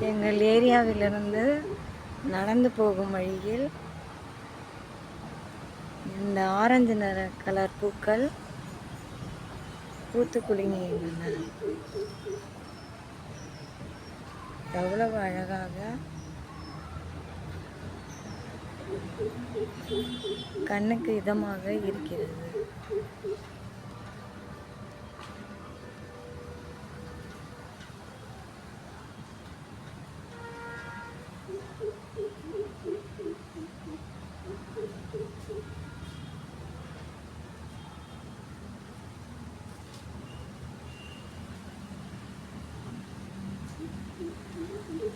எங்கள் ஏரியாவிலிருந்து நடந்து போகும் வழியில் இந்த ஆரஞ்சு நிற கலர் பூக்கள் பூத்து குலுங்குகின்றன எவ்வளவு அழகாக கண்ணுக்கு இதமாக இருக்கிறது.